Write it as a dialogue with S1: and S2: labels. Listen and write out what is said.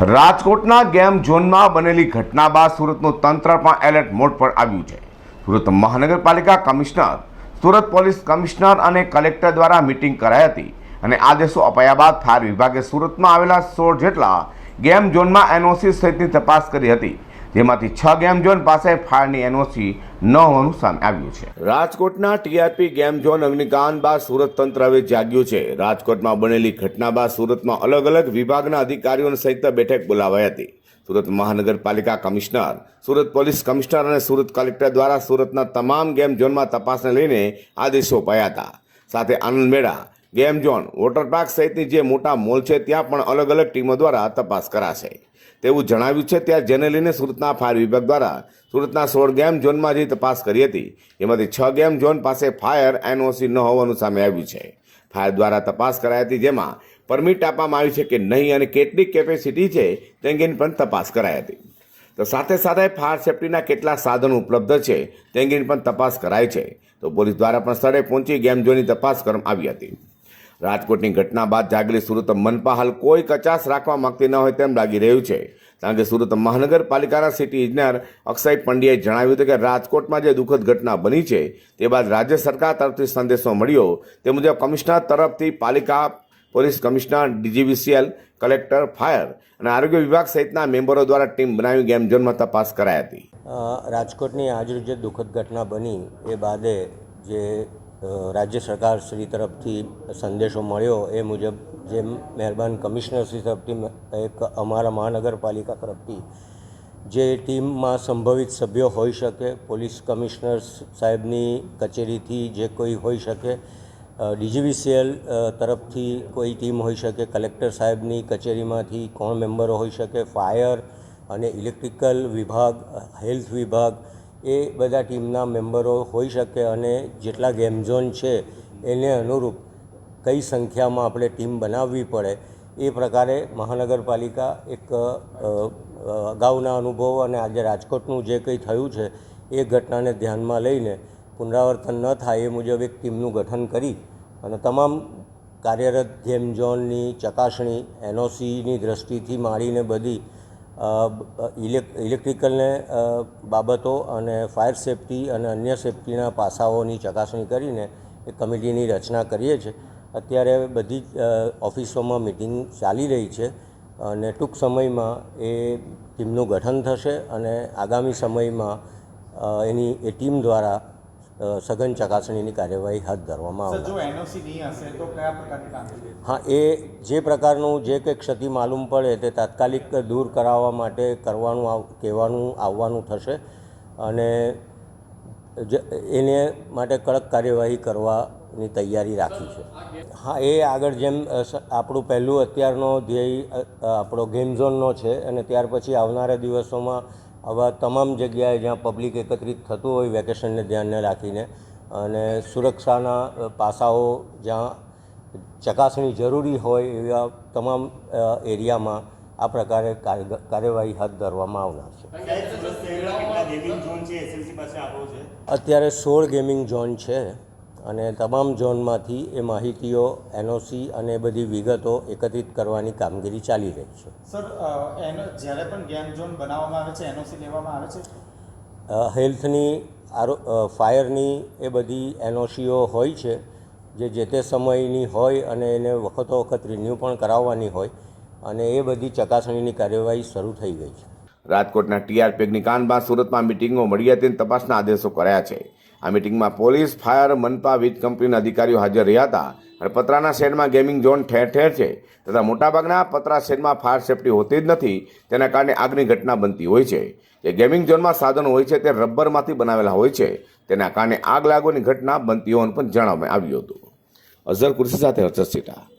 S1: રાજકોટના ગેમ ઝોનમાં બનેલી ઘટના બાદ સુરતનું તંત્ર પણ એલર્ટ મોડ પર આવ્યું છે. સુરત મહાનગરપાલિકા કમિશનર, સુરત પોલીસ કમિશનર અને કલેક્ટર દ્વારા મિટિંગ કરાઈ હતી અને આદેશો અપાયા બાદ ફાયર વિભાગે સુરતમાં આવેલા સોળ જેટલા ગેમ ઝોનમાં એનઓસી સહિતની તપાસ કરી હતી. જેમાંથી છ ગેમ ઝોન પાસે ફાયરની એનઓસી ન હોવાનું સામે આવ્યું છે. રાજકોટના ટીઆરપી ગેમ ઝોન અગ્નિકાંડ બાદ સુરત તંત્ર હવે જાગ્યું છે. રાજકોટમાં બનેલી ઘટના બાદ સુરતમાં અલગ અલગ વિભાગના અધિકારીઓની સંયુક્ત બેઠક બોલાવાઈ હતી. સુરત મહાનગરપાલિકા કમિશનર, સુરત પોલીસ કમિશનર અને સુરત કલેક્ટર દ્વારા સુરતના તમામ ગેમ ઝોનમાં તપાસને લઈને આદેશો અપાયા હતા. સાથે આનંદ મેળા, ગેમ ઝોન, વોટર પાર્ક સહિતની જે મોટા મોલ છે, ત્યાં પણ અલગ અલગ ટીમો દ્વારા તપાસ કરાશે. તેવું જણાવ્યું છે ત્યાં જેને લઈને સુરતના ફાયર વિભાગ દ્વારા સુરતના સોળ ગેમ ઝોનમાં જે તપાસ કરી હતી. એમાંથી છ ગેમ ઝોન પાસે ફાયર એનઓસી ન હોવાનું સામે આવ્યું છે. ફાયર દ્વારા તપાસ કરાઈ હતી, જેમાં પરમિટ આપવામાં આવી છે કે નહીં અને કેટલી કેપેસિટી છે તે અંગેની પણ તપાસ કરાઈ હતી. તો સાથે સાથે ફાયર સેફટીના કેટલા સાધનો ઉપલબ્ધ છે તે અંગેની પણ તપાસ કરાઈ છે. તો પોલીસ દ્વારા પણ સ્થળે પહોંચી ગેમ ઝોનની તપાસ કરવામાં આવી હતી. રાજકોટની ઘટના બાદ જાગેલી સુરત મનપા હાલ કોઈ કચાશ રાખવા માંગતી ન હોય તેમ લાગી રહ્યું છે. કારણ કે સુરત મહાનગરપાલિકાના સિટી ઇજનેર અક્ષય પંડ્યાએ જણાવ્યું હતું કે રાજકોટમાં જે દુઃખદ ઘટના બની છે, તે બાદ રાજ્ય સરકાર તરફથી સંદેશો મળ્યો. તે મુજબ કમિશનર તરફથી પાલિકા, police commissioner, DGVCL, collector, fire અને આરોગ્ય વિભાગ સહિતના મેમ્બરો દ્વારા ટીમ બનાવી ગેમ ઝોનમાં તપાસ કરાઈ હતી.
S2: રાજકોટની આજરોજ જે દુઃખદ ઘટના બની, એ બાદે જે રાજ્ય સરકાર શ્રી તરફથી સંદેશો મળ્યો એ મુજબ જે મહેરબાન કમિશનર શ્રી તરફથી એક અમારા મહાનગરપાલિકા તરફથી જે ટીમમાં સંભવિત સભ્યો હોઈ શકે, પોલીસ કમિશનર સાહેબની કચેરીથી જે કોઈ હોઈ શકે ડીજીવીસીએલ તરફથી કોઈ ટીમ હોઈ શકે, કલેક્ટર સાહેબની કચેરીમાંથી કોણ મેમ્બરો હોઈ શકે, ફાયર અને ઇલેક્ટ્રિકલ વિભાગ, હેલ્થ વિભાગ એ બધા ટીમના મેમ્બરો હોઈ શકે અને જેટલા ગેમ ઝોન છે એને અનુરૂપ કઈ સંખ્યામાં આપણે ટીમ બનાવવી પડે એ પ્રકારે મહાનગરપાલિકા એક અગાઉના અનુભવ અને આજે રાજકોટનું જે કંઈ થયું છે એ ઘટનાને ધ્યાનમાં લઈને પુનરાવર્તન ન થાય એ મુજબ એક ટીમનું ગઠન કરી અને તમામ કાર્યરત ગેમ ઝોનની ચકાસણી, એનઓસીની દ્રષ્ટિથી માંડીને બધી ઇલેક્ટ્રિકલને બાબતો અને ફાયર સેફટી અને અન્ય સેફટીના પાસાઓની ચકાસણી કરીને એ કમિટીની રચના કરીએ છીએ. અત્યારે બધી જ ઓફિસોમાં મિટિંગ ચાલી રહી છે અને ટૂંક સમયમાં એ ટીમનું ગઠન થશે અને આગામી સમયમાં એની, એ ટીમ દ્વારા સઘન ચકાસણીની કાર્યવાહી હાથ ધરવામાં આવશે હા એ જે પ્રકારનું જે કંઈ ક્ષતિ માલુમ પડે તે તાત્કાલિક દૂર કરાવવા માટે કરવાનું કહેવાનું આવવાનું થશે અને એને માટે કડક કાર્યવાહી કરવાની તૈયારી રાખી છે. હા એ આગળ જેમ આપણું પહેલું અત્યારનો ધ્યેય આપણો ગેમ ઝોનનો છે અને ત્યાર પછી આવનારા દિવસોમાં આવા તમામ જગ્યાએ જ્યાં પબ્લિક એકત્રિત થતું હોય વેકેશનને ધ્યાને રાખીને અને સુરક્ષાના પાસાઓ જ્યાં ચકાસણી જરૂરી હોય એવા તમામ એરિયામાં આ પ્રકારે કાર્ય- કાર્યવાહી હાથ ધરવામાં આવનાર છે. અત્યારે સોળ ગેમિંગ ઝોન છે. અને તમામ ઝોનમાંથી એ માહિતીઓ એનઓસી અને બધી વિગતો એકત્રિત કરવાની કામગીરી ચાલી રહી છે.
S3: સર જ્યારે પણ ગેમ ઝોન બનાવવામાં આવે છે એનઓસી લેવામાં આવે છે?
S2: હેલ્થની આરો ફાયરની એ બધી એનઓસીઓ હોય છે જે જે તે સમયની હોય અને એને વખતો વખત રિન્યૂ પણ કરાવવાની હોય અને એ બધી ચકાસણીની કાર્યવાહી શરૂ થઈ ગઈ છે.
S1: રાજકોટના ટીઆરપી અગ્નિકાંડમાં સુરતમાં મિટિંગો મળી હતી અને તપાસના આદેશો કર્યા છે. આ મિટિંગમાં પોલીસ, ફાયર, મનપા, વીજ કંપનીના અધિકારીઓ હાજર રહ્યા હતા. અને પતરાના શેડમાં ગેમિંગ ઝોન ઠેર ઠેર છે તથા મોટાભાગના પતરા શેડમાં ફાયર સેફટી હોતી જ નથી, તેના કારણે આગની ઘટના બનતી હોય છે. જે ગેમિંગ ઝોનમાં સાધનો હોય છે તે રબરમાંથી બનાવેલા હોય છે, તેના કારણે આગ લાગવાની ઘટના બનતી હોવાનું પણ જણાવવામાં આવ્યું હતું. અઝર કુર્સી સાથે હર્ષદ સીટા.